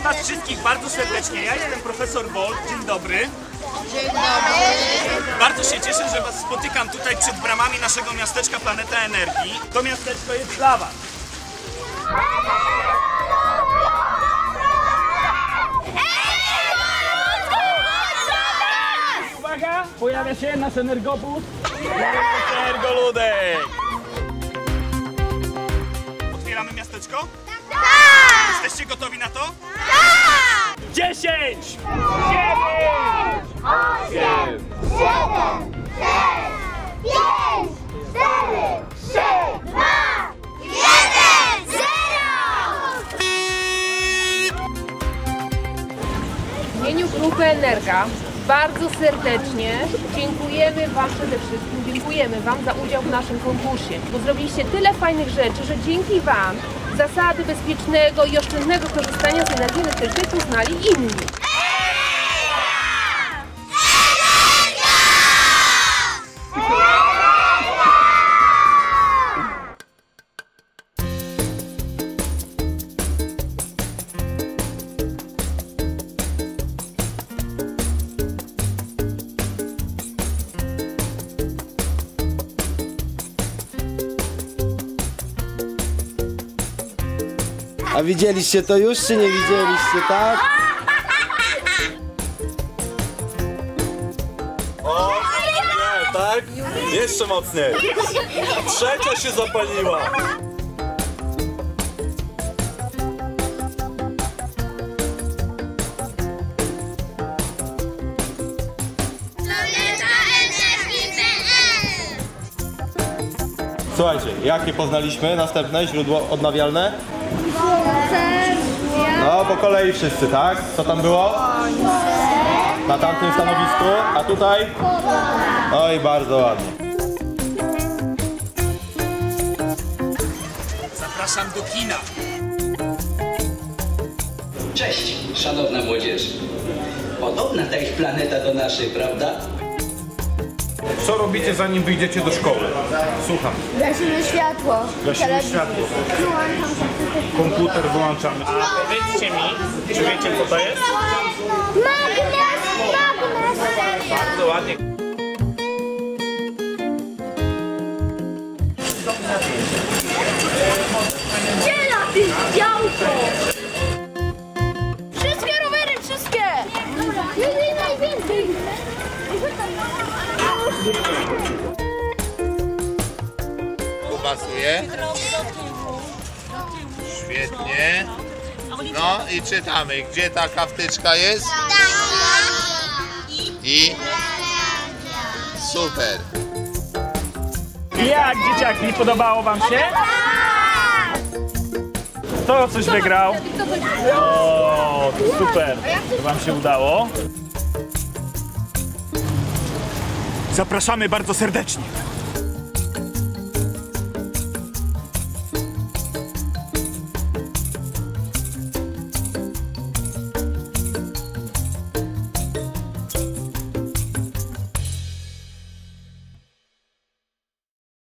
Witam Was wszystkich bardzo serdecznie. Ja jestem profesor Bolt. Dzień dobry. Dzień dobry. Bardzo się cieszę, że Was spotykam tutaj przed bramami naszego miasteczka Planeta Energii. To miasteczko jest dla Was. Uwaga, pojawia się nasz energobus. Energoludek. Otwieramy miasteczko? Jesteście gotowi na to? Tak! 10! 9! Osiem, siedem, sześć, pięć, cztery, trzy, dwa, jeden, zero! W imieniu Grupy Energa bardzo serdecznie dziękujemy Wam przede wszystkim, dziękujemy Wam za udział w naszym konkursie, bo zrobiliście tyle fajnych rzeczy, że dzięki Wam zasady bezpiecznego i oszczędnego korzystania z energii elektrycznej poznali inni. A widzieliście to już, czy nie widzieliście, tak? O, nie, tak? Jeszcze mocniej. Trzecia się zapaliła. Słuchajcie, jakie poznaliśmy? Następne źródło odnawialne? No, po kolei wszyscy, tak? Co tam było? Na tamtym stanowisku, a tutaj? Oj, bardzo ładnie. Zapraszam do kina. Cześć, szanowna młodzież. Podobna ta ich planeta do naszej, prawda? Co robicie zanim wyjdziecie do szkoły? Słucham. Gasimy światło. Gasimy światło. Wyłączam komputer. Komputer wyłączamy. A powiedzcie mi, czy wiecie co to jest? Magnes! Magnes! Bardzo ładnie. Pasuje. Świetnie. No i czytamy, gdzie ta wtyczka jest? I? Super. Jak dzieciaki, podobało Wam się? Kto coś wygrał? O, super. To Wam się udało. Zapraszamy bardzo serdecznie.